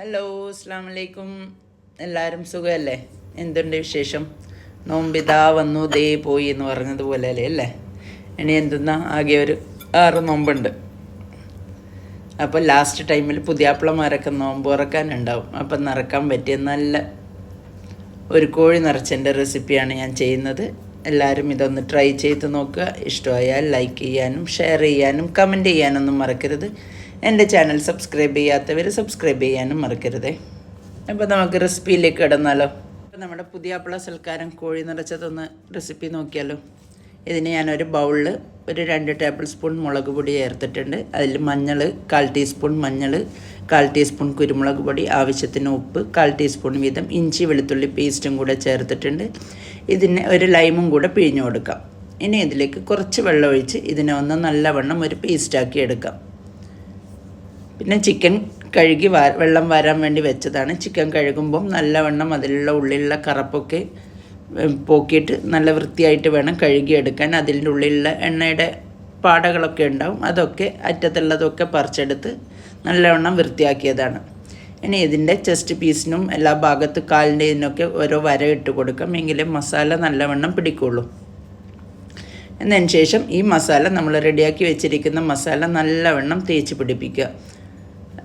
Hello അസ്സാം വലൈക്കും എല്ലാവരും സുഖമല്ലേ എന്തുണ്ട് വിശേഷം? നോമ്പിതാ വന്നു ദേ പോയി എന്ന് പറഞ്ഞതുപോലെ അല്ലേ? അല്ലേ? ഇനി എന്തെന്നാ? ആകെ ഒരു ആറ് നോമ്പുണ്ട്. അപ്പോൾ ലാസ്റ്റ് ടൈമിൽ പുതിയാപ്പിളമാരൊക്കെ നോമ്പ് ഉറക്കാനുണ്ടാവും അപ്പം നിറക്കാൻ പറ്റിയ നല്ല ഒരു കോഴി നിറച്ചതിന്റെ റെസിപ്പിയാണ് ഞാൻ ചെയ്യുന്നത്. എല്ലാവരും ഇതൊന്ന് ട്രൈ ചെയ്ത് നോക്കുക. ഇഷ്ടമായാൽ ലൈക്ക് ചെയ്യാനും ഷെയർ ചെയ്യാനും കമന്റ് ചെയ്യാനൊന്നും മറക്കരുത്. എന്റെ ചാനൽ സബ്സ്ക്രൈബ് ചെയ്യാത്തവർ സബ്സ്ക്രൈബ് ചെയ്യാനും മറക്കരുതേ. അപ്പോൾ നമുക്ക് റെസിപ്പിയിലേക്ക് കിടന്നാലോ. അപ്പോൾ നമ്മുടെ പുതിയ അപ്പള സൽക്കാരം കോഴി നിറച്ചതൊന്ന് റെസിപ്പി നോക്കിയാലോ. ഇതിന് ഞാനൊരു ബൗളിൽ ഒരു രണ്ട് ടേബിൾ സ്പൂൺ മുളക് പൊടി ചേർത്തിട്ടുണ്ട്. അതിൽ മഞ്ഞൾ കാൽ ടീസ്പൂൺ മഞ്ഞൾ കാൽ ടീസ്പൂൺ കുരുമുളക് പൊടി ആവശ്യത്തിന് ഉപ്പ് കാൽ ടീസ്പൂൺ വീതം ഇഞ്ചി വെളുത്തുള്ളി പേസ്റ്റും കൂടെ ചേർത്തിട്ടുണ്ട്. ഇതിന് ഒരു ലൈമും കൂടെ പിഴിഞ്ഞു കൊടുക്കാം. ഇനി ഇതിലേക്ക് കുറച്ച് വെള്ളം ഒഴിച്ച് ഇതിനെ ഒന്ന് നല്ലവണ്ണം ഒരു പേസ്റ്റാക്കി എടുക്കാം. പിന്നെ ചിക്കൻ കഴുകി വെള്ളം വരാൻ വേണ്ടി വെച്ചതാണ്. ചിക്കൻ കഴുകുമ്പം നല്ലവണ്ണം അതിലുള്ള ഉള്ളിലുള്ള കറപ്പൊക്കെ പോക്കിയിട്ട് നല്ല വൃത്തിയായിട്ട് വേണം കഴുകിയെടുക്കാൻ. അതിന്റെ ഉള്ളിലുള്ള എണ്ണയുടെ പാടകളൊക്കെ ഉണ്ടാവും. അതൊക്കെ അറ്റത്തുള്ളതൊക്കെ പറിച്ചെടുത്ത് നല്ലവണ്ണം വൃത്തിയാക്കിയതാണ്. ഇനി ഇതിന്റെ ചെസ്റ്റ് പീസിനും എല്ലാ ഭാഗത്ത് കാലിന്റെ ഇതിനൊക്കെ ഓരോ വര ഇട്ട് കൊടുക്കാം. എങ്കിലും മസാല നല്ലവണ്ണം പിടിക്കുള്ളൂ. എന്നതിന് ശേഷം ഈ മസാല നമ്മൾ റെഡിയാക്കി വെച്ചിരിക്കുന്ന മസാല നല്ലവണ്ണം തേച്ച് പിടിപ്പിക്കുക.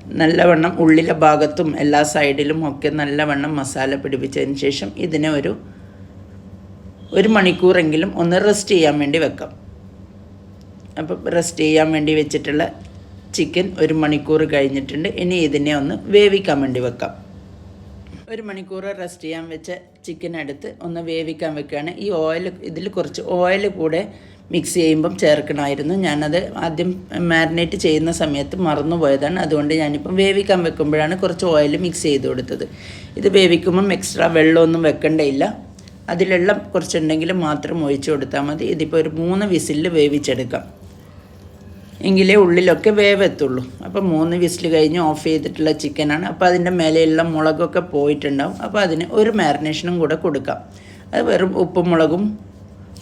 നല്ലവണ്ണം ഉള്ളിലെ ഭാഗത്തും എല്ലാ സൈഡിലും ഒക്കെ നല്ലവണ്ണം മസാല പിടിപ്പിച്ചതിന് ശേഷം ഇതിനെ ഒരു ഒരു മണിക്കൂറെങ്കിലും ഒന്ന് റെസ്റ്റ് ചെയ്യാൻ വേണ്ടി വെക്കാം. അപ്പം റെസ്റ്റ് ചെയ്യാൻ വേണ്ടി വെച്ചിട്ടുള്ള ചിക്കൻ ഒരു മണിക്കൂർ കഴിഞ്ഞിട്ടുണ്ട്. ഇനി ഇതിനെ ഒന്ന് വേവിക്കാൻ വേണ്ടി വെക്കാം. ഒരു മണിക്കൂർ റെസ്റ്റ് ചെയ്യാൻ വെച്ച ചിക്കൻ എടുത്ത് ഒന്ന് വേവിക്കാൻ വെക്കുകയാണ്. ഈ ഓയിൽ ഇതിൽ കുറച്ച് ഓയിൽ കൂടെ മിക്സ് ചെയ്യുമ്പം ചേർക്കണമായിരുന്നു. ഞാനത് ആദ്യം മാരിനേറ്റ് ചെയ്യുന്ന സമയത്ത് മറന്നുപോയതാണ്. അതുകൊണ്ട് ഞാനിപ്പം വേവിക്കാൻ വെക്കുമ്പോഴാണ് കുറച്ച് ഓയിൽ മിക്സ് ചെയ്ത് കൊടുത്തത്. ഇത് വേവിക്കുമ്പം എക്സ്ട്രാ വെള്ളമൊന്നും വെക്കണ്ടേയില്ല. അതിലുള്ള കുറച്ചുണ്ടെങ്കിൽ മാത്രം ഒഴിച്ചു കൊടുത്താൽ മതി. ഇതിപ്പോൾ ഒരു മൂന്ന് വിസിലിൽ വേവിച്ചെടുക്കാം. എങ്കിലേ ഉള്ളിലൊക്കെ വേവെത്തുള്ളൂ. അപ്പോൾ മൂന്ന് വിസിൽ കഴിഞ്ഞ് ഓഫ് ചെയ്തിട്ടുള്ള ചിക്കനാണ് അപ്പോൾ അതിന്റെ മേലെയുള്ള മുളകൊക്കെ പോയിട്ടുണ്ടാവും. അപ്പോൾ അതിന് ഒരു മാരിനേഷനും കൂടെ കൊടുക്കാം. അത് വെറും ഉപ്പും മുളകും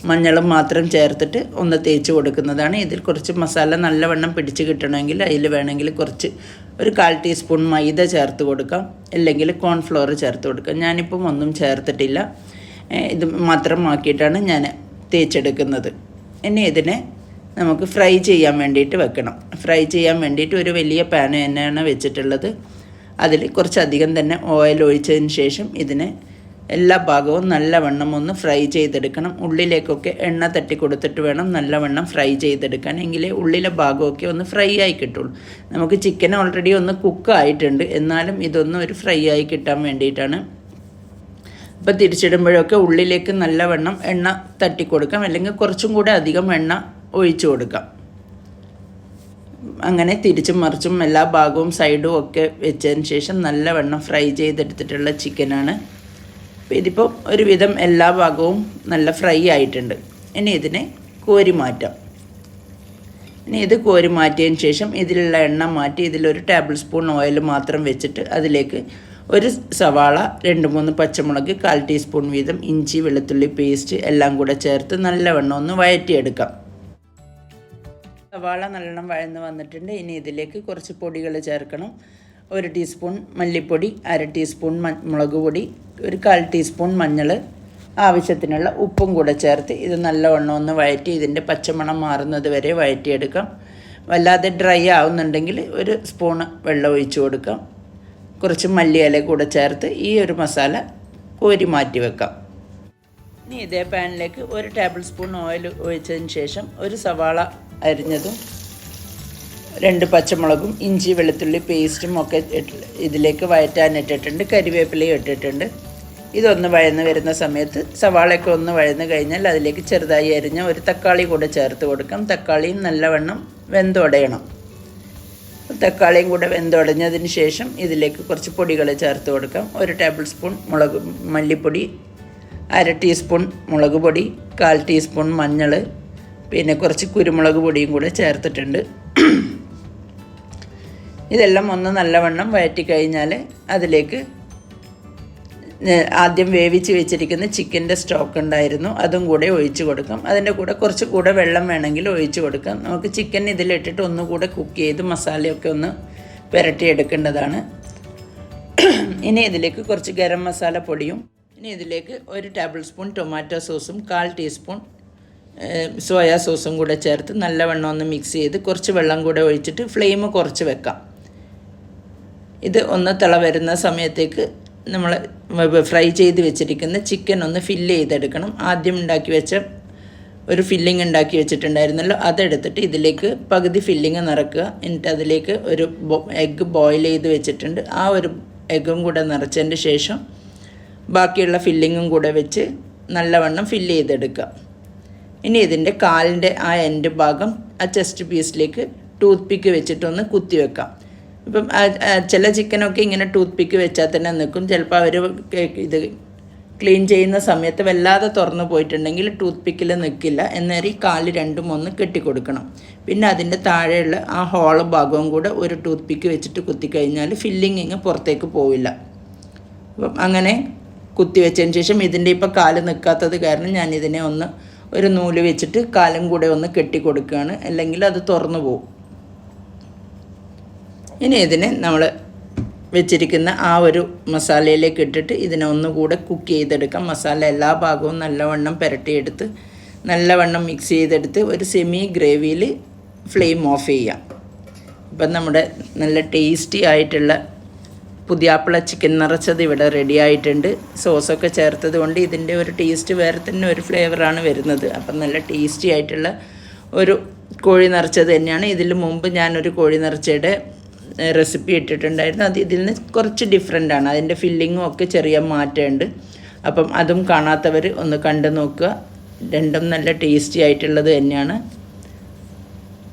മഞ്ഞളും മാത്രം ചേർത്തിട്ട് ഒന്ന് തേച്ച് കൊടുക്കുന്നതാണ്. ഇതിൽ കുറച്ച് മസാല നല്ലവണ്ണം പിടിച്ച് കിട്ടണമെങ്കിൽ അതിൽ വേണമെങ്കിൽ കുറച്ച് ഒരു കാൽ ടീസ്പൂൺ മൈദ ചേർത്ത് കൊടുക്കാം. അല്ലെങ്കിൽ കോൺഫ്ലോർ ചേർത്ത് കൊടുക്കാം. ഞാനിപ്പം ഒന്നും ചേർത്തിട്ടില്ല. ഇത് മാത്രം ആക്കിയിട്ടാണ് ഞാൻ തേച്ചെടുക്കുന്നത്. ഇനി ഇതിനെ നമുക്ക് ഫ്രൈ ചെയ്യാൻ വേണ്ടിയിട്ട് വെക്കണം. ഫ്രൈ ചെയ്യാൻ വേണ്ടിയിട്ട് ഒരു വലിയ പാൻ തന്നെയാണ് വെച്ചിട്ടുള്ളത്. അതിൽ കുറച്ചധികം തന്നെ ഓയിൽ ഒഴിച്ചതിന് ശേഷം ഇതിനെ എല്ലാ ഭാഗവും നല്ലവണ്ണം ഒന്ന് ഫ്രൈ ചെയ്തെടുക്കണം. ഉള്ളിലേക്കൊക്കെ എണ്ണ തട്ടി കൊടുത്തിട്ട് വേണം നല്ലവണ്ണം ഫ്രൈ ചെയ്തെടുക്കാൻ. എങ്കിലേ ഉള്ളിലെ ഭാഗമൊക്കെ ഒന്ന് ഫ്രൈ ആയി കിട്ടുള്ളൂ. നമുക്ക് ചിക്കൻ ഓൾറെഡി ഒന്ന് കുക്ക് ആയിട്ടുണ്ട്. എന്നാലും ഇതൊന്നും ഒരു ഫ്രൈ ആയി കിട്ടാൻ വേണ്ടിയിട്ടാണ്. അപ്പോൾ തിരിച്ചിടുമ്പോഴൊക്കെ ഉള്ളിലേക്ക് നല്ലവണ്ണം എണ്ണ തട്ടി കൊടുക്കാം. അല്ലെങ്കിൽ കുറച്ചും കൂടെ അധികം എണ്ണ ഒഴിച്ചു കൊടുക്കാം. അങ്ങനെ തിരിച്ചും മറിച്ചും എല്ലാ ഭാഗവും സൈഡും ഒക്കെ വെച്ചതിന് ശേഷം നല്ലവണ്ണം ഫ്രൈ ചെയ്തെടുത്തിട്ടുള്ള ചിക്കനാണ്. ഇതിപ്പോൾ ഒരുവിധം എല്ലാ ഭാഗവും നല്ല ഫ്രൈ ആയിട്ടുണ്ട്. ഇനി ഇതിനെ കോരി മാറ്റാം. ഇനി ഇത് കോരി മാറ്റിയതിന് ശേഷം ഇതിലുള്ള എണ്ണ മാറ്റി ഇതിലൊരു ടേബിൾ സ്പൂൺ ഓയിൽ മാത്രം വെച്ചിട്ട് അതിലേക്ക് ഒരു സവാള രണ്ട് മൂന്ന് പച്ചമുളക് കാൽ ടീസ്പൂൺ വീതം ഇഞ്ചി വെളുത്തുള്ളി പേസ്റ്റ് എല്ലാം കൂടെ ചേർത്ത് നല്ലവണ്ണം ഒന്ന് വഴറ്റിയെടുക്കാം. സവാള നല്ലോണം വഴന്ന് വന്നിട്ടുണ്ട്. ഇനി ഇതിലേക്ക് കുറച്ച് പൊടികൾ ചേർക്കണം. ഒരു ടീസ്പൂൺ മല്ലിപ്പൊടി അര ടീസ്പൂൺ മുളക് പൊടി ഒരു കാൽ ടീസ്പൂൺ മഞ്ഞൾ ആവശ്യത്തിനുള്ള ഉപ്പും കൂടെ ചേർത്ത് ഇത് നല്ലവണ്ണം ഒന്ന് വഴറ്റി ഇതിന്റെ പച്ചമണം മാറുന്നത് വരെ വഴറ്റിയെടുക്കാം. വല്ലാതെ ഡ്രൈ ആവുന്നുണ്ടെങ്കിൽ ഒരു സ്പൂണ് വെള്ളം ഒഴിച്ചു കൊടുക്കാം. കുറച്ച് മല്ലിയില കൂടെ ചേർത്ത് ഈ ഒരു മസാല കോരി മാറ്റി വെക്കാം. ഇനി ഇതേ പാനിലേക്ക് ഒരു ടേബിൾ സ്പൂൺ ഓയിൽ ഒഴിച്ചതിന് ശേഷം ഒരു സവാള അരിഞ്ഞതും രണ്ട് പച്ചമുളകും ഇഞ്ചി വെളുത്തുള്ളി പേസ്റ്റും ഒക്കെ ഇതിലേക്ക് വയറ്റാനിട്ടിട്ടുണ്ട് കരിവേപ്പിലയും ഇട്ടിട്ടുണ്ട്. ഇതൊന്ന് വഴന്ന് വരുന്ന സമയത്ത് സവാളയൊക്കെ ഒന്ന് വഴന്ന് കഴിഞ്ഞാൽ അതിലേക്ക് ചെറുതായി അരിഞ്ഞ ഒരു തക്കാളി കൂടെ ചേർത്ത് കൊടുക്കാം. തക്കാളിയും നല്ലവണ്ണം വെന്തുടയണം. തക്കാളിയും കൂടെ വെന്തുടഞ്ഞതിന് ശേഷം ഇതിലേക്ക് കുറച്ച് പൊടികൾ ചേർത്ത് കൊടുക്കാം. ഒരു ടേബിൾ സ്പൂൺ മുളക് മല്ലിപ്പൊടി അര ടീസ്പൂൺ മുളക് പൊടി കാൽ ടീസ്പൂൺ മഞ്ഞൾ പിന്നെ കുറച്ച് കുരുമുളക് പൊടിയും കൂടെ ചേർത്തിട്ടുണ്ട്. ഇതെല്ലാം ഒന്ന് നല്ലവണ്ണം വഴറ്റി കഴിഞ്ഞാൽ അതിലേക്ക് ആദ്യം വേവിച്ച് വെച്ചിരിക്കുന്ന ചിക്കന്റെ സ്റ്റോക്ക് ഉണ്ടായിരുന്നു. അതും കൂടെ ഒഴിച്ച് കൊടുക്കാം. അതിന്റെ കൂടെ കുറച്ച് കൂടെ വെള്ളം വേണമെങ്കിൽ ഒഴിച്ച് കൊടുക്കാം. നമുക്ക് ചിക്കൻ ഇതിലിട്ടിട്ട് ഒന്നുകൂടെ കുക്ക് ചെയ്ത് മസാലയൊക്കെ ഒന്ന് പുരട്ടിയെടുക്കേണ്ടതാണ് ഇനി ഇതിലേക്ക് കുറച്ച് ഗരം മസാല പൊടിയും ഇനി ഇതിലേക്ക് ഒരു ടേബിൾ സ്പൂൺ ടൊമാറ്റോ സോസും കാൽ ടീസ്പൂൺ സോയാ സോസും കൂടെ ചേർത്ത് നല്ലവണ്ണം ഒന്ന് മിക്സ് ചെയ്ത് കുറച്ച് വെള്ളം കൂടെ ഒഴിച്ചിട്ട് ഫ്ലെയിം കുറച്ച് വെക്കാം. ഇത് ഒന്ന് തിള വരുന്ന സമയത്തേക്ക് നമ്മൾ ഫ്രൈ ചെയ്ത് വെച്ചിരിക്കുന്ന ചിക്കൻ ഒന്ന് ഫില്ല് ചെയ്തെടുക്കണം. ആദ്യം ഉണ്ടാക്കി വെച്ച ഒരു ഫില്ലിംഗ് ഉണ്ടാക്കി വെച്ചിട്ടുണ്ടായിരുന്നല്ലോ. അതെടുത്തിട്ട് ഇതിലേക്ക് പകുതി ഫില്ലിങ് നിറക്കുക. എന്നിട്ട് അതിലേക്ക് ഒരു എഗ്ഗ് ബോയിൽ ചെയ്ത് വെച്ചിട്ടുണ്ട്. ആ ഒരു എഗ്ഗും കൂടെ നിറച്ചതിന്റെ ശേഷം ബാക്കിയുള്ള ഫില്ലിങ്ങും കൂടെ വെച്ച് നല്ലവണ്ണം ഫില്ല് ചെയ്തെടുക്കുക. ഇനി ഇതിന്റെ കാലിന്റെ ആ എൻഡ് ഭാഗം ആ ചെസ്റ്റ് പീസിലേക്ക് ടൂത്ത് പിക്ക് വെച്ചിട്ടൊന്ന് കുത്തി വെക്കാം. ഇപ്പം ചില ചിക്കനൊക്കെ ഇങ്ങനെ ടൂത്ത് പിക്ക് വെച്ചാൽ തന്നെ നിൽക്കും. ചിലപ്പോൾ അവർ ഇത് ക്ലീൻ ചെയ്യുന്ന സമയത്ത് വല്ലാതെ തുറന്നു പോയിട്ടുണ്ടെങ്കിൽ ടൂത്ത് പിക്കിൽ നിൽക്കില്ല. എന്നേരം ഈ കാൽ രണ്ടും ഒന്ന് കെട്ടിക്കൊടുക്കണം. പിന്നെ അതിന്റെ താഴെയുള്ള ആ ഹോൾ ഭാഗവും കൂടെ ഒരു ടൂത്ത് പിക്ക് വെച്ചിട്ട് കുത്തിക്കഴിഞ്ഞാൽ ഫില്ലിങ് ഇങ്ങ് പുറത്തേക്ക് പോവില്ല. അപ്പം അങ്ങനെ കുത്തി വെച്ചതിന് ശേഷം ഇതിന്റെ ഇപ്പോൾ കാൽ നിൽക്കാത്തത് കാരണം ഞാൻ ഇതിനെ ഒന്ന് ഒരു നൂൽ വെച്ചിട്ട് കാലും കൂടെ ഒന്ന് കെട്ടി കൊടുക്കുകയാണ് അല്ലെങ്കിൽ അത് തുറന്നു പോകും ഇനി ഇതിനെ നമ്മൾ വെച്ചിരിക്കുന്ന ആ ഒരു മസാലയിലേക്ക് ഇട്ടിട്ട് ഇതിനെ ഒന്നുകൂടെ കുക്ക് ചെയ്തെടുക്കാം. മസാല എല്ലാ ഭാഗവും നല്ലവണ്ണം പുരട്ടിയെടുത്ത് നല്ലവണ്ണം മിക്സ് ചെയ്തെടുത്ത് ഒരു സെമി ഗ്രേവിയിൽ ഫ്ലെയിം ഓഫ് ചെയ്യാം. ഇപ്പം നമ്മുടെ നല്ല ടേസ്റ്റി ആയിട്ടുള്ള പുതിയാപ്പിള ചിക്കൻ നിറച്ചത് ഇവിടെ റെഡി ആയിട്ടുണ്ട്. സോസൊക്കെ ചേർത്തത് കൊണ്ട് ഇതിന്റെ ഒരു ടേസ്റ്റ് വേറെ തന്നെ ഒരു ഫ്ലേവറാണ് വരുന്നത്. അപ്പം നല്ല ടേസ്റ്റി ആയിട്ടുള്ള ഒരു കോഴി നിറച്ചത് തന്നെയാണ്. ഇതിൽ മുമ്പ് ഞാനൊരു കോഴി നിറച്ചയുടെ റെസിപ്പി ഇട്ടിട്ടുണ്ടായിരുന്നു. അത് ഇതിൽ നിന്ന് കുറച്ച് ഡിഫറെന്റ് ആണ്. അതിന്റെ ഫില്ലിങ്ങും ഒക്കെ ചെറിയ മാറ്റമുണ്ട്. അപ്പം അതും കാണാത്തവർ ഒന്ന് കണ്ടു നോക്കുക. രണ്ടും നല്ല ടേസ്റ്റി ആയിട്ടുള്ളത് തന്നെയാണ്.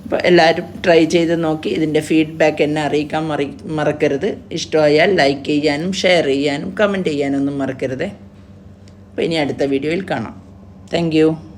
അപ്പോൾ എല്ലാവരും ട്രൈ ചെയ്ത് നോക്കി. ഇതിന്റെ ഫീഡ്ബാക്ക് എന്നെ അറിയിക്കാൻ മറി മറക്കരുത്. ഇഷ്ടമായാൽ ലൈക്ക് ചെയ്യാനും ഷെയർ ചെയ്യാനും കമന്റ് ചെയ്യാനൊന്നും മറക്കരുത്. അപ്പോൾ ഇനി അടുത്ത വീഡിയോയിൽ കാണാം. താങ്ക്